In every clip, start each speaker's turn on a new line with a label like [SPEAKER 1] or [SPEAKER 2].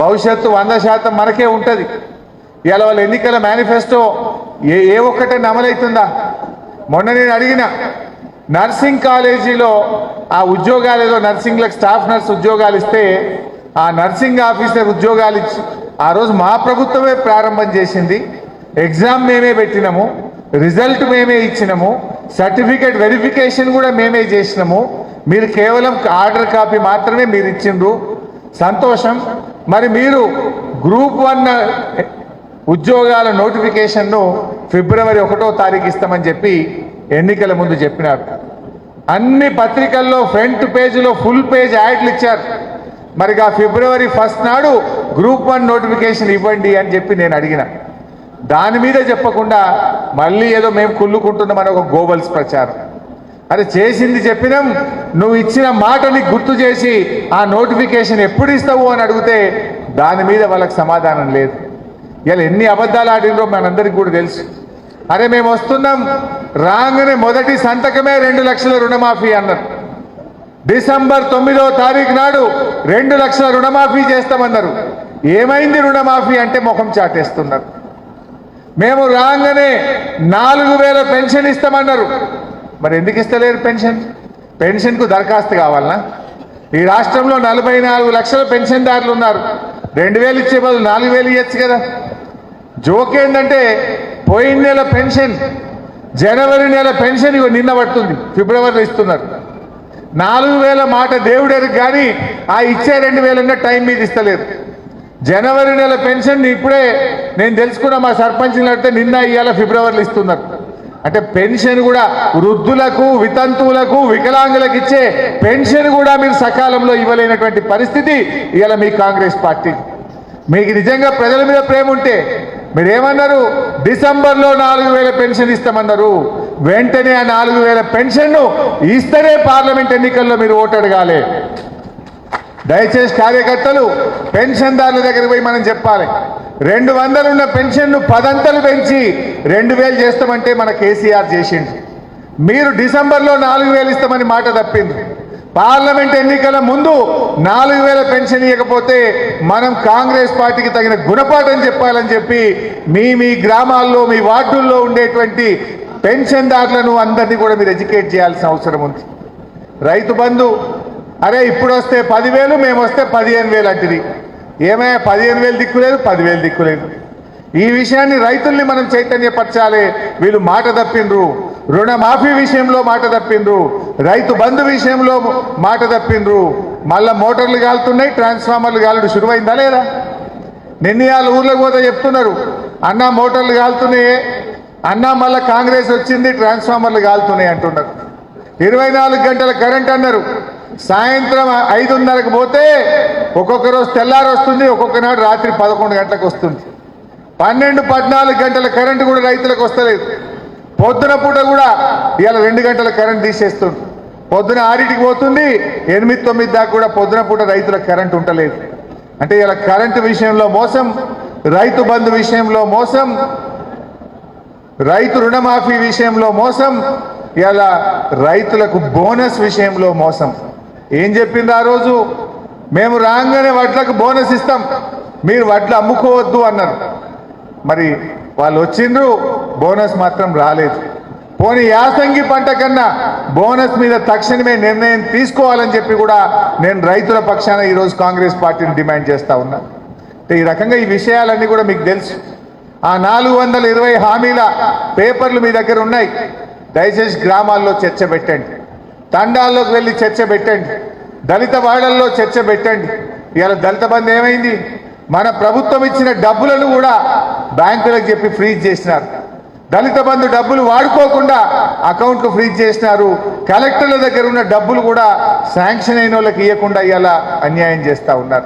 [SPEAKER 1] భవిష్యత్తు వంద శాతం మనకే ఉంటుంది. ఇవాళ వాళ్ళ ఎన్నికల మేనిఫెస్టో ఏ ఏ ఒక్కటే అమలవుతుందా మొన్న నేను అడిగిన నర్సింగ్ కాలేజీలో ఆ ఉద్యోగాలలో నర్సింగ్లకు స్టాఫ్ నర్స్ ఉద్యోగాలు ఇస్తే ఆ నర్సింగ్ ఆఫీసర్ ఉద్యోగాలు ఇచ్చి ఆ రోజు మా ప్రభుత్వమే ప్రారంభం చేసింది. ఎగ్జామ్ మేమే పెట్టినాము రిజల్ట్ మేమే ఇచ్చినాము సర్టిఫికేట్ వెరిఫికేషన్ కూడా మేమే చేసినాము. మీరు కేవలం ఆర్డర్ కాపీ మాత్రమే మీరు ఇచ్చిండ్రు. సంతోషం. మరి మీరు గ్రూప్ వన్ ఉద్యోగాల నోటిఫికేషన్ను ఫిబ్రవరి ఒకటో తారీఖు ఇస్తామని చెప్పి ఎన్నికల ముందు చెప్పినారు. అన్ని పత్రికల్లో ఫ్రంట్ పేజీలో ఫుల్ పేజ్ యాడ్లు ఇచ్చారు. మరి ఆ ఫిబ్రవరి ఫస్ట్ నాడు గ్రూప్ వన్ నోటిఫికేషన్ ఇవ్వండి అని చెప్పి నేను అడిగిన. దాని మీద చెప్పకుండా మళ్ళీ ఏదో మేము కుళ్ళుకుంటున్నామని ఒక గోబల్స్ ప్రచారం. అరే చేసింది చెప్పినాం. నువ్వు ఇచ్చిన మాటని గుర్తు చేసి ఆ నోటిఫికేషన్ ఎప్పుడు ఇస్తావు అని అడిగితే దాని మీద వాళ్ళకి సమాధానం లేదు. ఇలా ఎన్ని అబద్ధాలు ఆడినరో మనందరికి కూడా తెలుసు. అరే మేము వస్తున్నాం. రాగానే మొదటి సంతకమే రెండు లక్షల రుణమాఫీ అన్నారు. డిసెంబర్ తొమ్మిదో తారీఖు నాడు రెండు లక్షల రుణమాఫీ చేస్తామన్నారు. ఏమైంది రుణమాఫీ అంటే ముఖం చాటేస్తున్నారు. మేము రాగానే నాలుగు వేల పెన్షన్ ఇస్తామన్నారు. మరి ఎందుకు ఇస్తలేరు పెన్షన్? పెన్షన్కు దరఖాస్తు కావాలనా? ఈ రాష్ట్రంలో నలభై నాలుగు లక్షల పెన్షన్దారులు ఉన్నారు. రెండు వేలు ఇచ్చే బదులు నాలుగు వేలు ఇవ్వచ్చు కదా. జోక్ ఏంటంటే పోయిన నెల పెన్షన్ జనవరి నెల పెన్షన్ నిన్న పడుతుంది ఫిబ్రవరిలో ఇస్తున్నారు. నాలుగు వేల మాట దేవుడేరు కానీ ఆ ఇచ్చే రెండు వేలన్న టైం మీద ఇస్తలేదు జనవరి నెల పెన్షన్ ఇప్పుడే నేను తెలుసుకున్న మా సర్పంచ్ని అడిగితే నిన్న ఇవాళ ఫిబ్రవరిలో ఇస్తున్నారు. అంటే పెన్షన్ కూడా వృద్ధులకు వితంతువులకు వికలాంగులకు ఇచ్చే పెన్షన్ కూడా మీరు సకాలంలో ఇవ్వలేనటువంటి పరిస్థితి ఇవాళ మీ కాంగ్రెస్ పార్టీ. మీకు నిజంగా ప్రజల మీద ప్రేమ ఉంటే మీరేమన్నారు? డిసెంబర్లో నాలుగు వేల పెన్షన్ ఇస్తామన్నారు. వెంటనే ఆ నాలుగు వేల పెన్షన్ను ఇస్తేనే పార్లమెంట్ ఎన్నికల్లో మీరు ఓటు అడగాలి. దయచేసి కార్యకర్తలు పెన్షన్దారుల దగ్గరికి పోయి మనం చెప్పాలి. రెండు వందలున్న పెన్షన్ను పదంతలు పెంచి రెండు వేలు చేస్తామంటే మన కేసీఆర్ చేసిండు. మీరు డిసెంబర్లో నాలుగు వేలు ఇస్తామని మాట తప్పింది. పార్లమెంట్ ఎన్నికల ముందు నాలుగు వేల పెన్షన్ ఇవ్వకపోతే మనం కాంగ్రెస్ పార్టీకి తగిన గుణపాఠం చెప్పాలని చెప్పి మీ మీ గ్రామాల్లో మీ వార్డుల్లో ఉండేటువంటి పెన్షన్దారులను అందరినీ కూడా మీరు ఎడ్యుకేట్ చేయాల్సిన అవసరం ఉంది. రైతు బంధు అరే ఇప్పుడు వస్తే పదివేలు మేము వస్తే పదిహేను వేలు అంటిది ఏమయ్యా పదిహేను వేలు దిక్కులేదు పదివేలు దిక్కులేదు. ఈ విషయాన్ని రైతుల్ని మనం చైతన్యపరచాలి. వీళ్ళు మాట తప్పిండ్రు. రుణమాఫీ విషయంలో మాట తప్పిండ్రు. రైతు బంధు విషయంలో మాట తప్పిండ్రు. మళ్ళా మోటార్లు కాలుతున్నాయి ట్రాన్స్ఫార్మర్లు కాలుడు శురువైందా లేదా? నిన్నయాల ఊర్లోకి పోతే చెప్తున్నారు అన్న మోటార్లు కాలుతున్నాయే అన్న మళ్ళా కాంగ్రెస్ వచ్చింది ట్రాన్స్ఫార్మర్లు కాలుతున్నాయి అంటున్నారు. ఇరవై నాలుగు గంటల కరెంట్ అన్నారు. సాయంత్రం ఐదున్నరకు పోతే ఒక్కొక్క రోజు తెల్లారి వస్తుంది ఒక్కొక్క నాడు రాత్రి పదకొండు గంటలకు వస్తుంది. పన్నెండు పద్నాలుగు గంటల కరెంటు కూడా రైతులకు వస్తలేదు. పొద్దున పూట కూడా ఇవాళ రెండు గంటల కరెంట్ తీసేస్తుంది. పొద్దున ఆరింటికి పోతుంది ఎనిమిది తొమ్మిది దాకా కూడా పొద్దున పూట రైతులకు కరెంట్ ఉండలేదు. అంటే ఇలా కరెంటు విషయంలో మోసం రైతు బంధు విషయంలో మోసం రైతు రుణమాఫీ విషయంలో మోసం ఇలా రైతులకు బోనస్ విషయంలో మోసం. ఏం చెప్పింది ఆ రోజు? మేము రాగానే వడ్లకు బోనస్ ఇస్తాం. మీరు వడ్లు అమ్ముకోవద్దు అన్నారు. మరి వాళ్ళు వచ్చిండ్రు బోనస్ మాత్రం రాలేదు. పోనీ యాసంగి పంట కన్నా బోనస్ మీద తక్షణమే నిర్ణయం తీసుకోవాలని చెప్పి కూడా నేను రైతుల పక్షాన ఈరోజు కాంగ్రెస్ పార్టీని డిమాండ్ చేస్తా ఉన్నా. ఈ రకంగా ఈ విషయాలన్నీ కూడా మీకు తెలుసు. ఆ నాలుగు వందల ఇరవై హామీల పేపర్లు మీ దగ్గర ఉన్నాయి. దయచేసి గ్రామాల్లో చర్చ పెట్టండి. తండాల్లోకి వెళ్ళి చర్చ పెట్టండి. దళిత వాడల్లో చర్చ పెట్టండి. ఇవాళ దళిత బంధు ఏమైంది? మన ప్రభుత్వం ఇచ్చిన డబ్బులను కూడా బ్యాంకులకు చెప్పి ఫ్రీజ్ చేసినారు. దళిత బంధు డబ్బులు వాడుకోకుండా అకౌంట్లు ఫ్రీజ్ చేసినారు. కలెక్టర్ల దగ్గర ఉన్న డబ్బులు కూడా శాంక్షన్ అయిన వాళ్ళకి ఇవ్వకుండా ఇలా అన్యాయం చేస్తూ ఉన్నారు.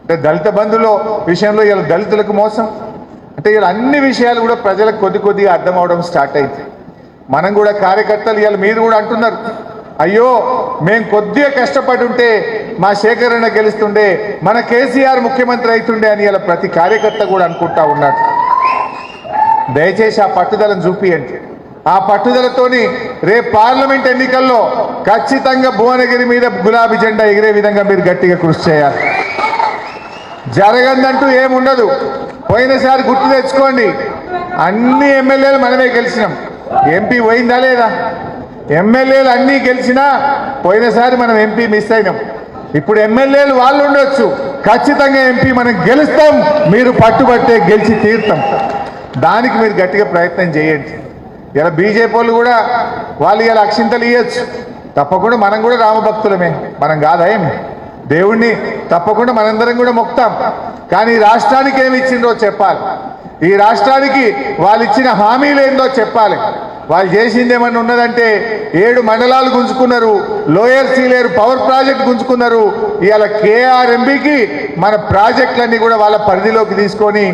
[SPEAKER 1] అంటే దళిత బంధులో విషయంలో ఇలా దళితులకు మోసం. అంటే ఇలా అన్ని విషయాలు కూడా ప్రజలకు కొద్ది కొద్దిగా అర్థం అవడం స్టార్ట్ అయింది. మనం కూడా కార్యకర్తలు ఇవాళ మీరు కూడా అంటున్నారు. అయ్యో మేము కొద్దిగా కష్టపడి ఉంటే మా శేఖరణ గెలుస్తుండే మన కేసీఆర్ ముఖ్యమంత్రి అవుతుండే అని ఇలా ప్రతి కార్యకర్త కూడా అనుకుంటా ఉన్నాడు దయచేసి ఆ పట్టుదలను చూపియండి. ఆ పట్టుదలతోని రేపు పార్లమెంట్ ఎన్నికల్లో ఖచ్చితంగా భువనగిరి మీద గులాబీ జెండా ఎగిరే విధంగా మీరు గట్టిగా కృషి చేయాలి. జరగందంటూ ఏముండదు. పోయినసారి గుర్తు తెచ్చుకోండి. అన్ని ఎమ్మెల్యేలు మనమే గెలిచినాం. ఎంపీ పోయిందా లేదా? ఎమ్మెల్యేలు అన్నీ గెలిచినా పోయినసారి మనం ఎంపీ మిస్ అయినాం. ఇప్పుడు ఎమ్మెల్యేలు వాళ్ళు ఉండొచ్చు. ఖచ్చితంగా ఎంపీ మనం గెలుస్తాం. మీరు పట్టుబట్టే గెలిచి తీరుతాం. దానికి మీరు గట్టిగా ప్రయత్నం చేయండి. ఇలా బీజేపీ వాళ్ళు కూడా వాళ్ళు ఇలా అక్షింతలు ఇవ్వచ్చు తప్పకుండా మనం కూడా రామభక్తులమే. మనం కాదా దేవుణ్ణి తప్పకుండా మనందరం కూడా మొక్తాం కానీ రాష్ట్రానికి ఏమి ఇచ్చిందో చెప్పాలి. ఈ రాష్ట్రానికి వాళ్ళు ఇచ్చిన హామీలు ఏందో చెప్పాలి. వాళ్ళు చేసింది ఏమన్నా ఉన్నదంటే ఏడు మండలాలు గుంజుకున్నారు లోయర్ సీలేరు పవర్ ప్రాజెక్ట్ గుంజుకున్నారు. ఇవాళ కేఆర్ఎంబికి మన ప్రాజెక్టులన్నీ కూడా వాళ్ళ పరిధిలోకి తీసుకొని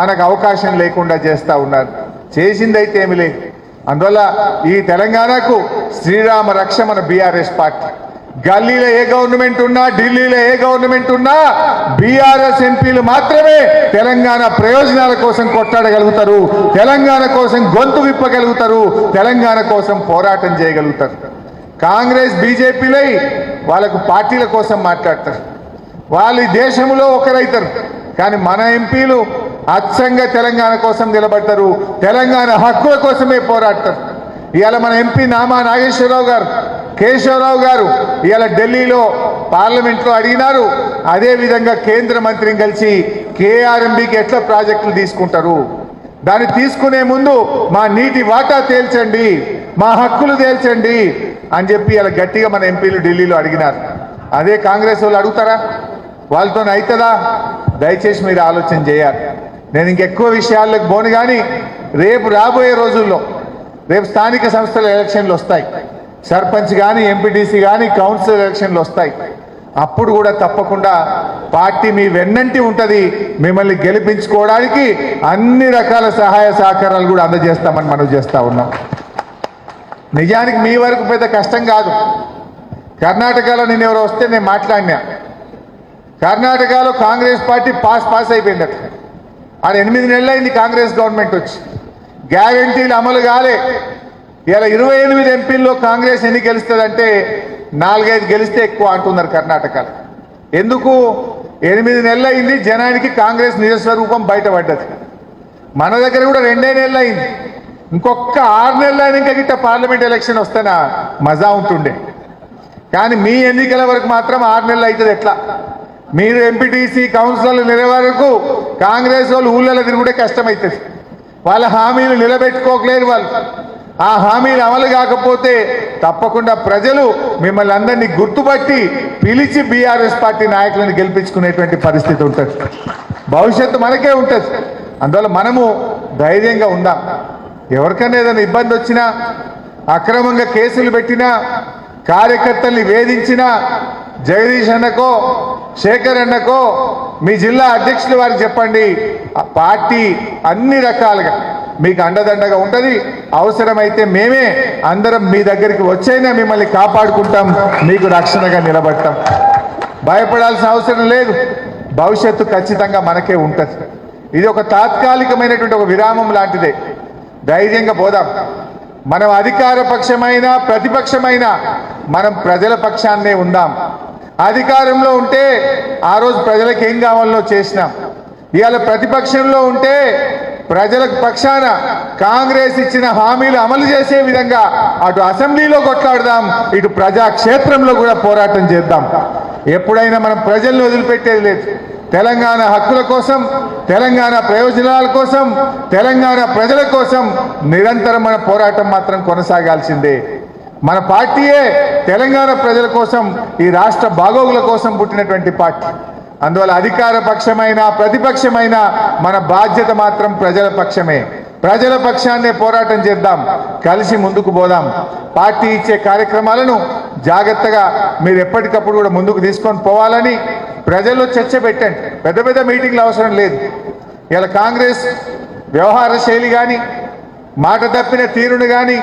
[SPEAKER 1] మనకు అవకాశం లేకుండా చేస్తూ ఉన్నారు. చేసిందైతే ఏమి లేదు. అందువల్ల ఈ తెలంగాణకు శ్రీరామ రక్ష మన బీఆర్ఎస్ పార్టీ. గల్లీలో ఏ గవర్నమెంట్ ఉన్నా ఢిల్లీలో ఏ గవర్నమెంట్ ఉన్నా బీఆర్ఎస్ ఎంపీలు మాత్రమే తెలంగాణ ప్రయోజనాల కోసం కొట్టాడగలుగుతారు తెలంగాణ కోసం గొంతు విప్పగలుగుతారు తెలంగాణ కోసం పోరాటం చేయగలుగుతారు. కాంగ్రెస్ బీజేపీలై వాళ్ళకు పార్టీల కోసం మాట్లాడతారు. వాళ్ళు దేశంలో ఒకరైతారు కానీ మన ఎంపీలు అచ్చంగా తెలంగాణ కోసం నిలబడతారు తెలంగాణ హక్కుల కోసమే పోరాడతారు. ఇవాళ మన ఎంపీ నామా నాగేశ్వరరావు గారు కేశవరావు గారు ఇవాళ ఢిల్లీలో పార్లమెంట్లో అడిగినారు. అదేవిధంగా కేంద్ర మంత్రిని కలిసి కేఆర్ఎంబికి ఎట్లా ప్రాజెక్టులు తీసుకుంటారు? దాన్ని తీసుకునే ముందు మా నీటి వాటా తేల్చండి మా హక్కులు తేల్చండి అని చెప్పి ఇలా గట్టిగా మన ఎంపీలు ఢిల్లీలో అడిగినారు. అదే కాంగ్రెస్ వాళ్ళు అడుగుతారా? వాళ్ళతో అవుతుందా దయచేసి మీరు ఆలోచన చేయాలి. నేను ఇంకెక్కువ విషయాల్లోకి పోను కానీ రేపు రాబోయే రోజుల్లో రేపు స్థానిక సంస్థల ఎలక్షన్లు వస్తాయి. సర్పంచ్ కానీ ఎంపీటీసీ కానీ కౌన్సిల్ ఎలక్షన్లు వస్తాయి. అప్పుడు కూడా తప్పకుండా పార్టీ మీ వెన్నంటి ఉంటుంది. మిమ్మల్ని గెలిపించుకోవడానికి అన్ని రకాల సహాయ సహకారాలు కూడా అందజేస్తామని మనం చేస్తూ ఉన్నాం. నిజానికి మీ వరకు పెద్ద కష్టం కాదు. కర్ణాటకలో నేను ఎవరు వస్తే నేను మాట్లాడినా. కర్ణాటకలో కాంగ్రెస్ పార్టీ పాస్ పాస్ అయిపోయింది అక్కడ. ఆడ ఎనిమిది నెలలు అయింది కాంగ్రెస్ గవర్నమెంట్ వచ్చి. గ్యారంటీలు అమలు కాలే. ఇలా ఇరవై ఎనిమిది ఎంపీల్లో కాంగ్రెస్ ఎన్ని గెలుస్తుందంటే నాలుగైదు గెలిస్తే ఎక్కువ అంటున్నారు కర్ణాటకలో. ఎందుకు? ఎనిమిది నెలలు అయింది జనానికి కాంగ్రెస్ నిజస్వరూపం బయటపడ్డది. మన దగ్గర కూడా రెండే నెలలైంది. అయింది ఇంకొక ఆరు నెలలు అయినాక గిట్ట పార్లమెంట్ ఎలక్షన్ వస్తేనా మజా ఉంటుండే. కానీ మీ ఎన్నికల వరకు మాత్రం ఆరు నెలలు అవుతుంది ఎట్లా? మీరు ఎంపీటీసీ కౌన్సిల్ నిలే వరకు కాంగ్రెస్ వాళ్ళు ఊళ్ళలో తిరుగుడే కష్టమవుతుంది. వాళ్ళ హామీలు నిలబెట్టుకోకలేరు వాళ్ళు. ఆ హామీలు అమలు కాకపోతే తప్పకుండా ప్రజలు మిమ్మల్ని అందరినీ గుర్తుపట్టి పిలిచి బీఆర్ఎస్ పార్టీ నాయకులను గెలిపించుకునేటువంటి పరిస్థితి ఉంటుంది. భవిష్యత్తు మనకే ఉంటుంది. అందువల్ల మనము ధైర్యంగా ఉందాం. ఎవరికైనా ఏదైనా ఇబ్బంది వచ్చినా అక్రమంగా కేసులు పెట్టినా కార్యకర్తల్ని వేధించినా జగదీష్ అన్నకో శేఖర్ అన్నకో మీ జిల్లా అధ్యక్షులు వారికి చెప్పండి ఆ పార్టీ అన్ని రకాలుగా మీకు అండదండగా ఉంటుంది. అవసరమైతే మేమే అందరం మీ దగ్గరికి వచ్చైనా మిమ్మల్ని కాపాడుకుంటాం. మీకు రక్షణగా నిలబడతాం. భయపడాల్సిన అవసరం లేదు. భవిష్యత్తు ఖచ్చితంగా మనకే ఉంటుంది. ఇది ఒక తాత్కాలికమైనటువంటి ఒక విరామం లాంటిదే. ధైర్యంగా పోదాం. మనం అధికార పక్షమైన ప్రతిపక్షమైన మనం ప్రజల పక్షాన్నే ఉందాం. అధికారంలో ఉంటే ఆ రోజు ప్రజలకు ఏం కావాలో చేసినాం. ఇవాళ ప్రతిపక్షంలో ఉంటే ప్రజల పక్షాన కాంగ్రెస్ ఇచ్చిన హామీలు అమలు చేసే విధంగా అటు అసెంబ్లీలో కొట్లాడదాం ఇటు ప్రజాక్షేత్రంలో కూడా పోరాటం చేద్దాం. ఎప్పుడైనా మనం ప్రజల్ని వదిలిపెట్టేది లేదు. తెలంగాణ హక్కుల కోసం తెలంగాణ ప్రయోజనాల కోసం తెలంగాణ ప్రజల కోసం నిరంతరం మన పోరాటం మాత్రం కొనసాగాల్సిందే. మన పార్టీయే తెలంగాణ ప్రజల కోసం ఈ రాష్ట్ర బాగోగుల కోసం పుట్టినటువంటి పార్టీ. అందువల్ల అధికార పక్షమైన ప్రతిపక్షమైన మన బాధ్యత మాత్రం ప్రజల పక్షమే. ప్రజల పక్షాన్నే పోరాటం చేద్దాం. కలిసి ముందుకు పోదాం. పార్టీ ఇచ్చే కార్యక్రమాలను జాగ్రత్తగా మీరు ఎప్పటికప్పుడు కూడా ముందుకు తీసుకొని పోవాలని ప్రజల్లో చర్చ పెట్టండి. పెద్ద పెద్ద మీటింగ్లు అవసరం లేదు. ఇలా కాంగ్రెస్ వ్యవహార శైలి కానీ మాట తప్పిన తీరును కానీ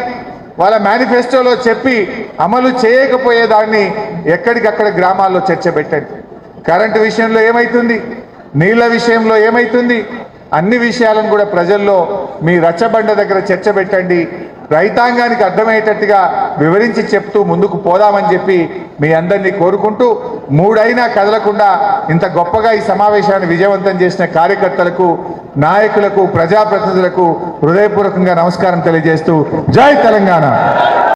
[SPEAKER 1] వాళ్ళ మేనిఫెస్టోలో చెప్పి అమలు చేయకపోయేదాన్ని ఎక్కడికక్కడ గ్రామాల్లో చర్చ పెట్టండి. కరెంటు విషయంలో ఏమవుతుంది నీళ్ళ విషయంలో ఏమవుతుంది అన్ని విషయాలను కూడా ప్రజల్లో మీ రచ్చబండ దగ్గర చర్చ పెట్టండి. రైతాంగానికి అర్థమయ్యేటట్టుగా వివరించి చెప్తూ ముందుకు పోదామని చెప్పి మీ అందరినీ కోరుకుంటూ మూడైనా కదలకుండా ఇంత గొప్పగా ఈ సమావేశాన్ని విజయవంతం చేసిన కార్యకర్తలకు నాయకులకు ప్రజాప్రతినిధులకు హృదయపూర్వకంగా నమస్కారం తెలియజేస్తూ జై తెలంగాణ.